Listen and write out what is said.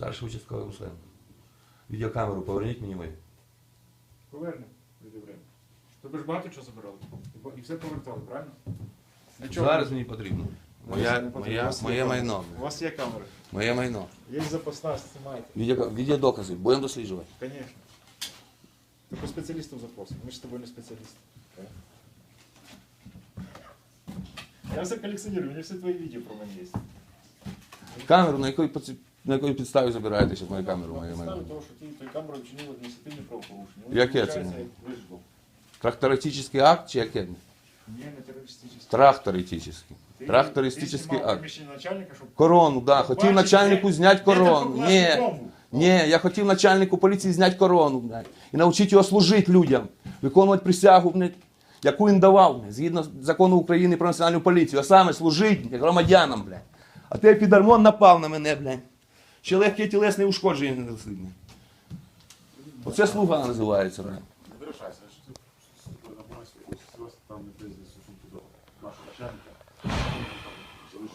Старший участковий Усенко. Відеокамеру поверніть мені ви. Повернемо відібремо. Тобі ж багато чого забирали. І все повертали, правильно? Для чого? Зараз мені потрібно. Моя, Не потрібно. У моя, вас є моє камера. майно. У вас є камери. Моє майно. Є запасна, знімайте. Відео, відеодокази. Будемо досліджувати. Конечно. Только специалистов запросим. Мы же с тобой не специалисты. Я все коллекционирую, у меня все твои видео про меня есть. Камеру, на якої, поці- на якої підставі забираєте зараз мою камеру, майно? Підстави того, що ти тою камерою вчинив адміністративне правопорушення. Яке це? Трактористичний акт чи яке? Ні, не терористичний. Трактористичний. Ти- Трактористичний знімав акт. приміщення начальника, щоб... Корону, да. Хотів Бачиш, начальнику де- зняти корону. Ні. Ні, я хотів начальнику поліції зняти корону, блядь, і навчити його служити людям, виконувати присягу, блядь, яку він давав, блядь, згідно закону України про національну поліцію, а саме служити блядь, громадянам, блядь. А ти підармон напав на мене, блядь. Ще легке тілесне ушкодження не несли. Оце слуга називається. Не вирішайся, що там не бізнесу, що туди, нашого начальника.